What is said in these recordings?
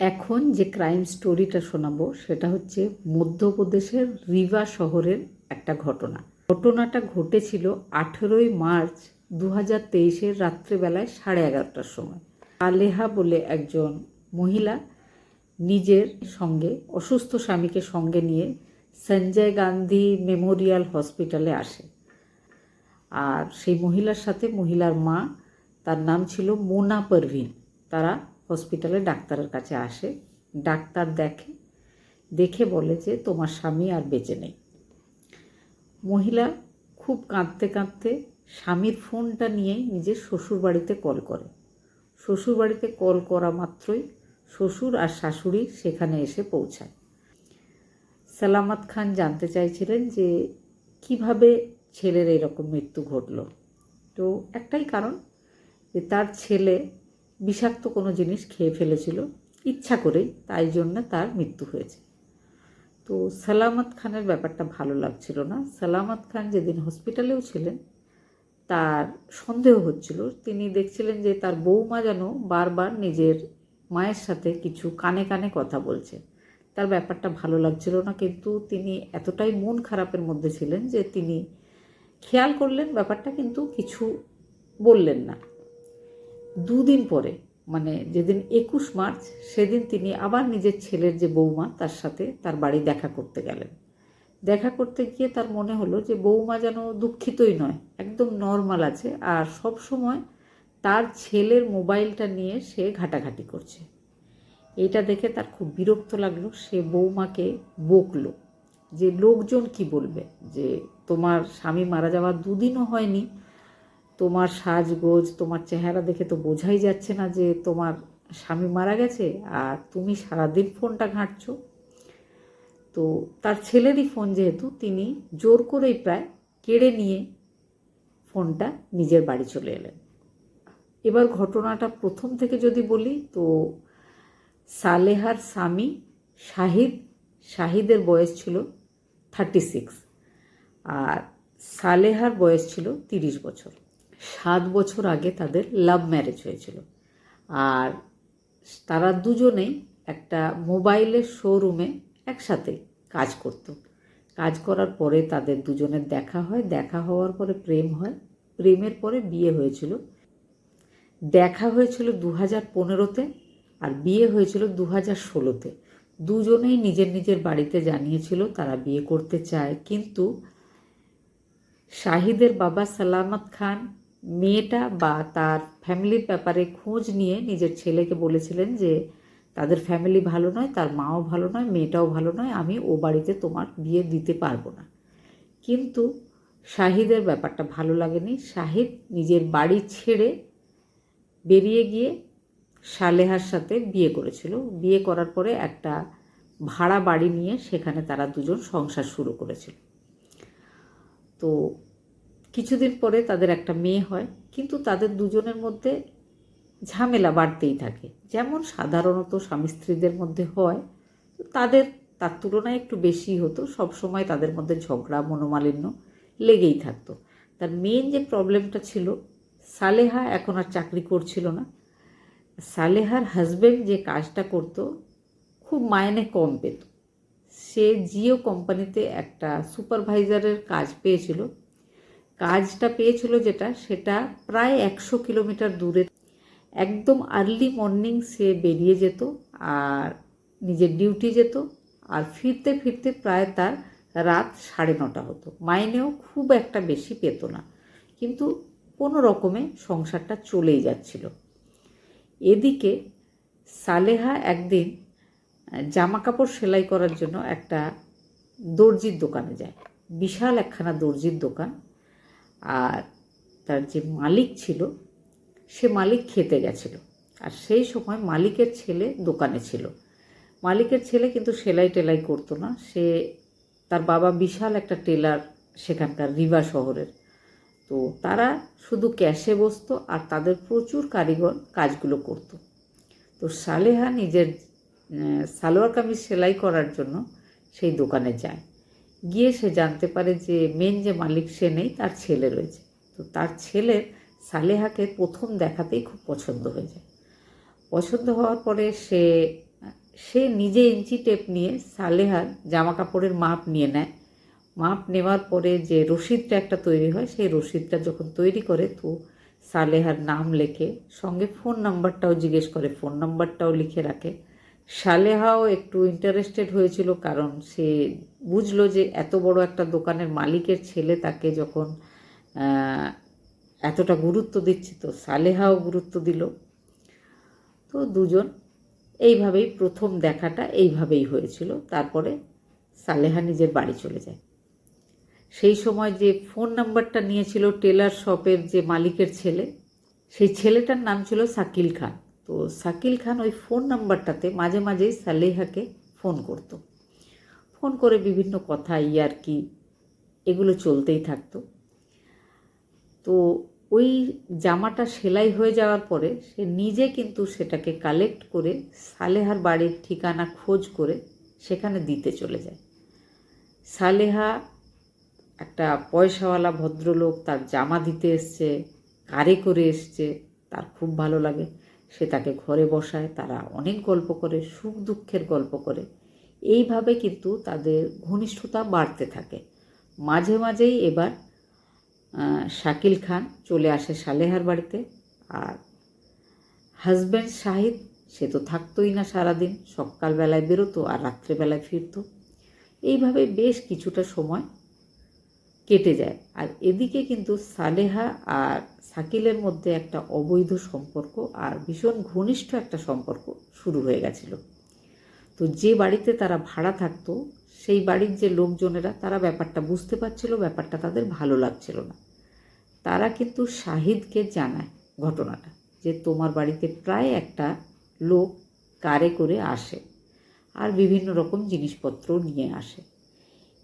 এখন যে ক্রাইম স্টোরিটা শোনাবো, সেটা হচ্ছে মধ্যপ্রদেশের রিভা শহরের একটা ঘটনা। ঘটনাটা ঘটেছিল আঠেরোই মার্চ দু হাজার তেইশের রাত্রেবেলায় সাড়ে এগারোটার সময়। আলেহা বলে একজন মহিলা নিজের সঙ্গে, অসুস্থ স্বামীকে সঙ্গে নিয়ে সঞ্জয় গান্ধী মেমোরিয়াল হসপিটালে আসে। আর সেই মহিলার সাথে মহিলার মা, তার নাম ছিল মোনা পারভিন। তারা হসপিটালে ডাক্তারের কাছে আসে, ডাক্তার দেখে দেখে বলে যে তোমার স্বামী আর বেঁচে নেই। মহিলা খুব কাঁদতে কাঁদতে স্বামীর ফোনটা নিয়েই নিজের শ্বশুরবাড়িতে কল করে। শ্বশুরবাড়িতে কল করা মাত্রই শ্বশুর আর শাশুড়ি সেখানে এসে পৌঁছায়। সালামত খান জানতে চাইছিলেন যে কীভাবে ছেলের এরকম মৃত্যু ঘটলো। তো একটাই কারণ যে তার ছেলে বিষাক্ত কোনো জিনিস খেয়ে ফেলেছিল। ইচ্ছা করেই, তাই জন্য তার মৃত্যু হয়েছে। তো সালামত খানের ব্যাপারটা ভালো লাগছিল না। সালামত খান যেদিন হসপিটালেও ছিলেন, তার সন্দেহ হচ্ছিল। তিনি দেখছিলেন যে তার বৌমা যেন বারবার নিজের মায়ের সাথে কিছু কানে কানে কথা বলছে। তার ব্যাপারটা ভালো লাগছিল না, কিন্তু তিনি এতটাই মন খারাপের মধ্যে ছিলেন যে তিনি খেয়াল করলেন ব্যাপারটা, কিন্তু কিছু বললেন না। দুদিন পরে মানে যেদিন একুশ মার্চ, সেদিন তিনি আবার নিজের ছেলের যে বৌমা, তার সাথে তার বাড়ি দেখা করতে গেলেন। দেখা করতে গিয়ে তার মনে হলো যে বৌমা যেন দুঃখিতই নয়, একদম নর্মাল আছে। আর সব সময় তার ছেলের মোবাইলটা নিয়ে সে ঘাটাঘাটি করছে। এটা দেখে তার খুব বিরক্ত লাগল, সে বৌমাকে বকলো যে, লোকজন কি বলবে? যে তোমার স্বামী মারা যাওয়ার দুদিনও হয়নি তোমার সাজগোজ, তোমার চেহারা দেখে তো বোঝাই যাচ্ছে না যে তোমার স্বামী মারা গেছে আর তুমি সারাদিন ফোনটা ঘাঁটছ। তো তার ছেলেরই ফোন যেহেতু, তিনি জোর করেই প্রায় কেড়ে নিয়ে ফোনটা নিজের বাড়ি চলে এলেন। এবার ঘটনাটা প্রথম থেকে যদি বলি, তো সালেহার স্বামী শাহিদ, শাহিদের বয়স ছিল থার্টি সিক্স আর সালেহার বয়স ছিল তিরিশ বছর। সাত বছর আগে তাদের লাভ ম্যারেজ হয়েছিল। আর তারা দুজনেই একটা মোবাইলের শোরুমে একসাথে কাজ করত। কাজ করার পরে তাদের দুজনের দেখা হয়। দেখা হওয়ার পরে প্রেম হয়। প্রেমের পরে বিয়ে হয়েছিল। দেখা হয়েছিল দু হাজার পনেরোতে আর বিয়ে হয়েছিল দু হাজার ষোলোতে। দুজনেই নিজের নিজের বাড়িতে জানিয়েছিল তারা বিয়ে করতে চায়। কিন্তু শাহিদের বাবা সালামত খান মেয়েটা বা তার ফ্যামিলির ব্যাপারে খোঁজ নিয়ে নিজের ছেলেকে বলেছিলেন যে, তাদের ফ্যামিলি ভালো নয়, তার মাও ভালো নয়, মেয়েটাও ভালো নয়, আমি ও বাড়িতে তোমার বিয়ে দিতে পারব না। কিন্তু শাহিদের ব্যাপারটা ভালো লাগেনি। শাহিদ নিজের বাড়ি ছেড়ে বেরিয়ে গিয়ে সালেহার সাথে বিয়ে করেছিল। বিয়ে করার পরে একটা ভাড়া বাড়ি নিয়ে সেখানে তারা দুজন সংসার শুরু করেছিল। তো কিছুদিন পরে তাদের একটা মেয়ে হয়, কিন্তু তাদের দুজনের মধ্যে ঝামেলা বাড়তেই থাকে। যেমন সাধারণত স্বামী স্ত্রীদের মধ্যে হয়, তাদের তার তুলনায় একটু বেশি হতো সব সময় তাদের মধ্যে ঝগড়া, মনোমালিন্য লেগেই থাকতো। তার মেন যে প্রবলেমটা ছিল, সালেহা এখন আর চাকরি করছিল না। সালেহার হাজব্যান্ড যে কাজটা করত, খুব মাইনে কম পেত। সে জিও কোম্পানিতে একটা সুপারভাইজারের কাজ পেয়েছিল কাজটা পেয়েছিল যেটা, সেটা প্রায় একশো কিলোমিটার দূরে। একদম আর্লি মর্নিং সে বেরিয়ে যেত আর নিজের ডিউটি যেত আর ফিরতে ফিরতে প্রায় তার রাত সাড়ে নটা হতো। মাইনেও খুব একটা বেশি পেত না। কিন্তু কোনো রকমে সংসারটা চলেই যাচ্ছিল। এদিকে সালেহা একদিন জামা কাপড় সেলাই করার জন্য একটা দর্জির দোকানে যায়। বিশাল একখানা দর্জির দোকান। আর তার যে মালিক ছিল, সে মালিক খেতে গেছিল। আর সেই সময় মালিকের ছেলে দোকানে ছিল। মালিকের ছেলে কিন্তু সেলাই টেলাই করতো না। সে, তার বাবা বিশাল একটা টেলার সেখানকার রিভা শহরের। তো তারা শুধু ক্যাশে বসতো আর তাদের প্রচুর কারিগর কাজগুলো করতো। তো সালেহা নিজের সালোয়ার কামিজ সেলাই করার জন্য সেই দোকানে যায়। গিয়ে সে জানতে পারে যে মেন যে মালিক সে নেই, তার ছেলে রয়েছে। তো তার ছেলের সালেহাকে প্রথম দেখাতেই খুব পছন্দ হয়ে যায়। পছন্দ হওয়ার পরে সে সে নিজে ইঞ্চি টেপ নিয়ে সালেহার জামা কাপড়ের মাপ নিয়ে নেয়। মাপ নেওয়ার পরে যে রসিদটা একটা তৈরি হয়, সেই রসিদটা যখন তৈরি করে, তো সালেহার নাম লেখে, সঙ্গে ফোন নাম্বারটাও জিজ্ঞেস করে ফোন নাম্বারটাও লিখে রাখে। সালেহাও একটু ইন্টারেস্টেড হয়েছিল কারণ সে বুঝলো যে এত বড় একটা দোকানের মালিকের ছেলে তাকে যখন এতটা গুরুত্ব দিচ্ছে তো সালেহাও গুরুত্ব দিল। তো দুজন এইভাবেই প্রথম দেখাটা এইভাবেই হয়েছিল। তারপরে সালেহা নিজের বাড়ি চলে যায়। সেই সময় যে ফোন নাম্বারটা নিয়েছিল টেলার শপের যে মালিকের ছেলে, সেই ছেলেটার নাম ছিল সাকিল খান। তো সাকিল খান ওই ফোন নাম্বারটাতে মাঝে মাঝেই সালেহাকে ফোন করতো। ফোন করে বিভিন্ন কথা ইয়ার কি এগুলো চলতেই থাকতো। তো ওই জামাটা সেলাই হয়ে যাওয়ার পরে সে নিজে কিন্তু সেটাকে কালেক্ট করে সালেহার বাড়ির ঠিকানা খোঁজ করে সেখানে দিতে চলে যায়। সালেহা একটা পয়সাওয়ালা ভদ্রলোক, তার জামা দিতে এসছে, কারে করে এসছে, তার খুব ভালো লাগে। সে তাকে ঘরে বসায়, তারা অনেক গল্প করে, সুখ দুঃখের গল্প করে। এইভাবে কিন্তু তাদের ঘনিষ্ঠতা বাড়তে থাকে। মাঝে মাঝেই এবার শাকিল খান চলে আসে সালেহার বাড়িতে। আর হাজব্যান্ড শাহিদ, সে তো থাকতোই না সারাদিন। সকালবেলায় বেরোতো আর রাত্রেবেলায় ফিরতো। এইভাবে বেশ কিছুটা সময় কেটে যায়। আর এদিকে কিন্তু সালেহা আর সাকিলের মধ্যে একটা অবৈধ সম্পর্ক আর ভীষণ ঘনিষ্ঠ একটা সম্পর্ক শুরু হয়ে গেছিল। তো যে বাড়িতে তারা ভাড়া থাকতো, সেই বাড়ির যে লোকজনেরা, তারা ব্যাপারটা বুঝতে পারছিল, ব্যাপারটা তাদের ভালো লাগছিল না। তারা কিন্তু শাহিদকে জানায় ঘটনাটা যে তোমার বাড়িতে প্রায় একটা লোক কারে করে আসে আর বিভিন্ন রকম জিনিসপত্র নিয়ে আসে।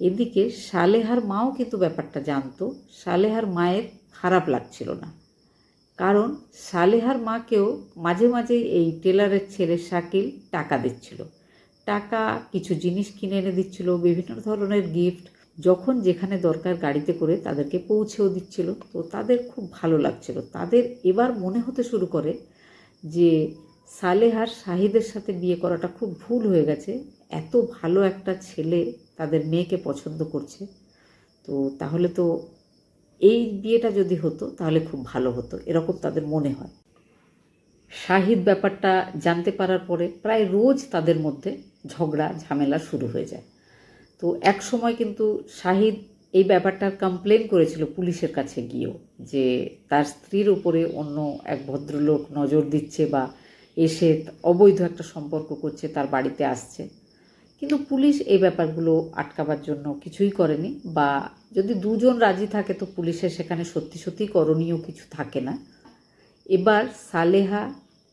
এদিকে সালেহার মাও কিন্তু ব্যাপারটা জানতো। সালেহার মায়ের খারাপ লাগছিল না। কারণ সালেহার মাকেও মাঝে মাঝে এই টেলারের ছেলে শাকিল টাকা দিচ্ছিল। টাকা, কিছু জিনিস কিনে এনে দিচ্ছিল, বিভিন্ন ধরনের গিফট যখন যেখানে দরকার গাড়িতে করে তাদেরকে পৌঁছেও দিচ্ছিল। তো তাদের খুব ভালো লাগছিল। তাদের এবার মনে হতে শুরু করে যে সালেহার শাহিদের সাথে বিয়ে করাটা খুব ভুল হয়ে গেছে। এত ভালো একটা ছেলে তাদের মেয়েকে পছন্দ করছে। তো তাহলে তো এই বিয়েটা যদি হতো, তাহলে খুব ভালো হতো। এরকম তাদের মনে হয়। শাহিদ ব্যাপারটা জানতে পারার পরে প্রায় রোজ তাদের মধ্যে ঝগড়া, ঝামেলা শুরু হয়ে যায়। তো এক সময় কিন্তু শাহিদ এই ব্যাপারটার কমপ্লেন করেছিল পুলিশের কাছে গিয়েও যে তার স্ত্রীর উপরে অন্য এক ভদ্রলোক নজর দিচ্ছে বা এসে অবৈধ একটা সম্পর্ক করছে, তার বাড়িতে আসছে। কিন্তু পুলিশ এই ব্যাপারগুলো আটকাবার জন্য কিছুই করেনি বা যদি দুজন রাজি থাকে তো পুলিশের সেখানে সত্যি সত্যি করণীয় কিছু থাকে না। এবার সালেহা,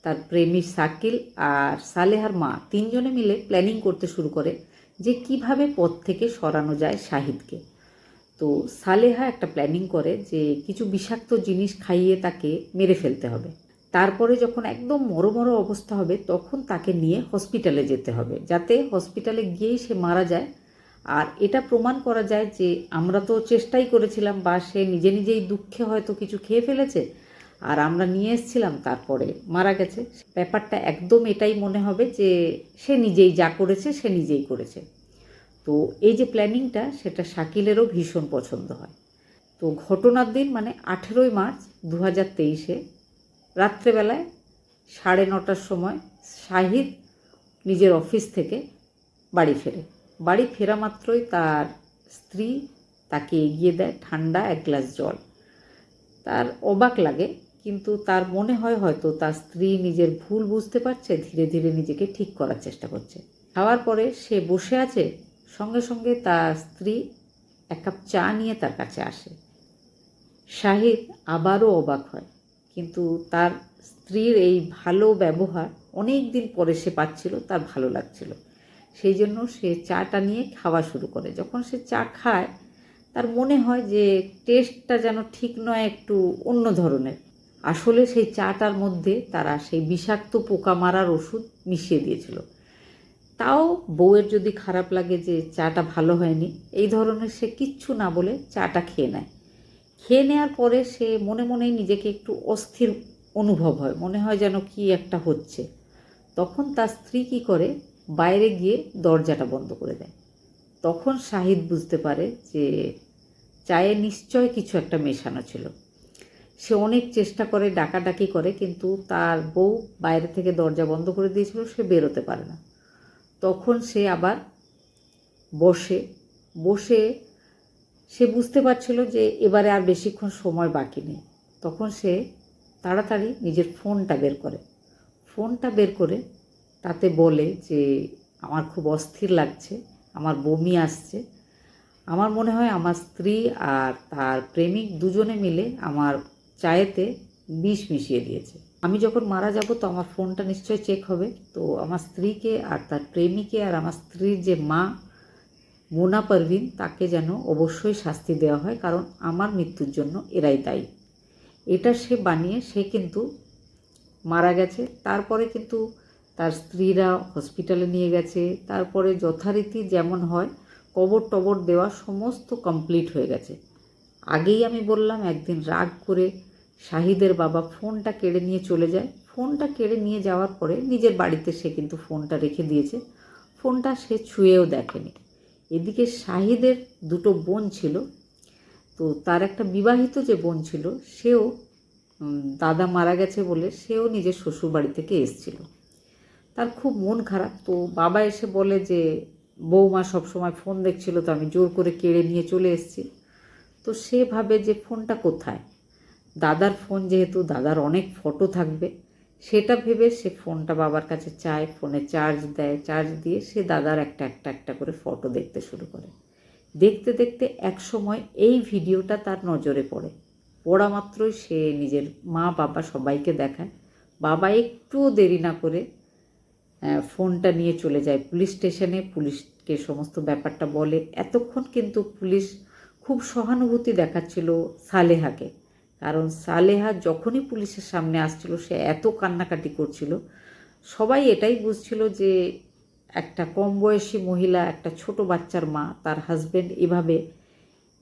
তার প্রেমী সাকিল আর সালেহার মা তিনজনে মিলে প্ল্যানিং করতে শুরু করে যে কীভাবে পথ থেকে সরানো যায় শাহিদকে। তো সালেহা একটা প্ল্যানিং করে যে কিছু বিষাক্ত জিনিস খাইয়ে তাকে মেরে ফেলতে হবে। তারপরে যখন একদম মরো মরো অবস্থা হবে, তখন তাকে নিয়ে হসপিটালে যেতে হবে। যাতে হসপিটালে গিয়েই সে মারা যায়। আর এটা প্রমাণ করা যায় যে, আমরা তো চেষ্টাই করেছিলাম বা সে নিজে নিজেই দুঃখে হয়তো কিছু খেয়ে ফেলেছে। আর আমরা নিয়ে এসেছিলাম, তারপরে মারা গেছে। ব্যাপারটা একদম এটাই মনে হবে যে, সে নিজেই যা করেছে, সে নিজেই করেছে। তো এই যে প্ল্যানিংটা, সেটা শাকিলেরও ভীষণ পছন্দ হয়। তো ঘটনার দিন মানে আঠেরোই মার্চ দু হাজার তেইশে রাত্রেবেলায় সাড়ে নটার সময় শাহিদ নিজের অফিস থেকে বাড়ি ফেরে। বাড়ি ফেরা মাত্রই তার স্ত্রী তাকে এগিয়ে দেয় ঠান্ডা এক গ্লাস জল। তার অবাক লাগে, কিন্তু তার মনে হয় হয়তো তার স্ত্রী নিজের ভুল বুঝতে পারছে, ধীরে ধীরে নিজেকে ঠিক করার চেষ্টা করছে। খাওয়ার পরে সে বসে আছে, সঙ্গে সঙ্গে তার স্ত্রী এক কাপ চা নিয়ে তার কাছে আসে। শাহিদ আবারও অবাক হয়। কিন্তু তার স্ত্রীর এই ভালো ব্যবহার অনেক দিন পরে সে পাচ্ছিল, তার ভালো লাগছিল। সেই জন্য সে চাটা নিয়ে খাওয়া শুরু করে। যখন সে চা খায়, তার মনে হয় যে টেস্টটা যেন ঠিক নয়, একটু অন্য ধরনের। আসলে সেই চাটার মধ্যে তারা সেই বিষাক্ত পোকা মারার ওষুধ মিশিয়ে দিয়েছিল। তাও বউয়ের যদি খারাপ লাগে যে চাটা ভালো হয়নি, এই ধরনের সে কিচ্ছু না বলে চাটা খেয়ে নেয়। খেয়ে নেওয়ার পরে সে মনে মনেই নিজেকে একটু অস্থির অনুভব হয়। মনে হয় যেন কি একটা হচ্ছে। তখন তার স্ত্রী কী করে? বাইরে গিয়ে দরজাটা বন্ধ করে দেয়। তখন শাহিদ বুঝতে পারে যে চায়ে নিশ্চয় কিছু একটা মেশানো ছিল। সে অনেক চেষ্টা করে, ডাকাডাকি করে, কিন্তু তার বউ বাইরে থেকে দরজা বন্ধ করে দিয়েছিল, সে বেরোতে পারে না। তখন সে আবার বসে। বসে সে বুঝতে পারছিল যে এবারে আর বেশিক্ষণ সময় বাকি নেই। তখন সে তাড়াতাড়ি নিজের ফোনটা বের করে। ফোনটা বের করে তাতে বলে যে, আমার খুব অস্থির লাগছে, আমার বমি আসছে। আমার মনে হয় আমার স্ত্রী আর তার প্রেমিক দুজনে মিলে আমার চায়েতে বিষ মিশিয়ে দিয়েছে। আমি যখন মারা যাব তো আমার ফোনটা নিশ্চয়ই চেক হবে। তো আমার স্ত্রীকে আর তার প্রেমিকে আর আমার স্ত্রীর যে মা মোনা পারভিন তাকে যেন অবশ্যই শাস্তি দেওয়া হয়, কারণ আমার মৃত্যুর জন্য এরাই দায়ী। এটা সে বানিয়ে, সে কিন্তু মারা গেছে। তারপরে কিন্তু তার স্ত্রীরা হসপিটালে নিয়ে গেছে। তারপরে যথারীতি যেমন হয়, কবর টবর দেওয়া সমস্ত কমপ্লিট হয়ে গেছে। আগেই আমি বললাম, একদিন রাগ করে শাহিদের বাবা ফোনটা কেড়ে নিয়ে চলে যায়। ফোনটা কেড়ে নিয়ে যাওয়ার পরে নিজের বাড়িতে সে কিন্তু ফোনটা রেখে দিয়েছে। ফোনটা সে ছুঁয়েও দেখেনি। এদিকে শাহিদের দুটো বোন ছিল। তো তার একটা বিবাহিত যে বোন ছিল, সেও দাদা মারা গেছে বলে সেও নিজের শ্বশুর বাড়ি থেকে এসছিল। তার খুব মন খারাপ। তো বাবা এসে বলে যে, বৌমা সবসময় ফোন দেখছিল তো আমি জোর করে কেড়ে নিয়ে চলে এসেছি। তো সে ভাবে যে, ফোনটা কোথায়? দাদার ফোন যেহেতু, দাদার অনেক ফটো থাকবে। সেটা ভেবে সে ফোনটা বাবার কাছে চায়, ফোনে চার্জ দেয় চার্জ দিয়ে সে দাদার একটা একটা একটা করে ফটো দেখতে শুরু করে। দেখতে দেখতে এক সময় এই ভিডিওটা তার নজরে পড়ে। পড়া মাত্রই সে নিজের মা, বাবা সবাইকে দেখায়। বাবা একটুও দেরি না করে ফোনটা নিয়ে চলে যায় পুলিশ স্টেশনে। পুলিশকে সমস্ত ব্যাপারটা বলে। এতক্ষণ কিন্তু পুলিশ খুব সহানুভূতি দেখাচ্ছিল সালেহাকে। কারণ সালেহা যখনই পুলিশের সামনে আসছিল, সে এত কান্নাকাটি করছিল। সবাই এটাই বুঝছিল যে একটা কম বয়সী মহিলা, একটা ছোট বাচ্চার মা, তার হাজব্যান্ড এভাবে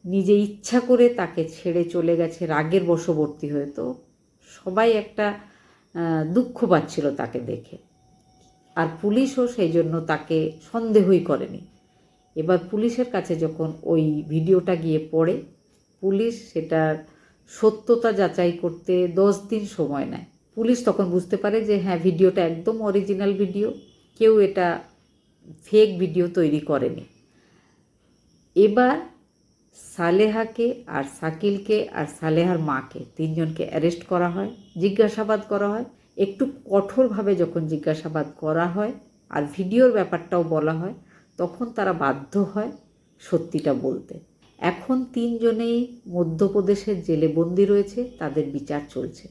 নিজে ইচ্ছা করে তাকে ছেড়ে চলে গেছে রাগের বশবর্তী হয়ে। তো সবাই একটা দুঃখ পাচ্ছিল তাকে দেখে। আর পুলিশও সেই জন্য তাকে সন্দেহই করেনি। এবার পুলিশের কাছে যখন ওই ভিডিওটা গিয়ে পড়ে, পুলিশ সেটার সত্যতা যাচাই করতে দশ দিন সময় নেয়। পুলিশ তখন বুঝতে পারে যে হ্যাঁ ভিডিওটা একদম অরিজিনাল ভিডিও কেউ এটা ফেক ভিডিও তৈরি করেনি। এবার সালেহাকে আর সাকিলকে আর সালেহার মাকে তিনজনকে অ্যারেস্ট করা হয়, জিজ্ঞাসাবাদ করা হয়। একটু কঠোরভাবে যখন জিজ্ঞাসাবাদ করা হয় আর ভিডিওর ব্যাপারটাও বলা হয়, তখন তারা বাধ্য হয় সত্যিটা বলতে। এখন তিনজনেই মধ্যপ্রদেশের জেলে বন্দি রয়েছে তাদের বিচার চলছে।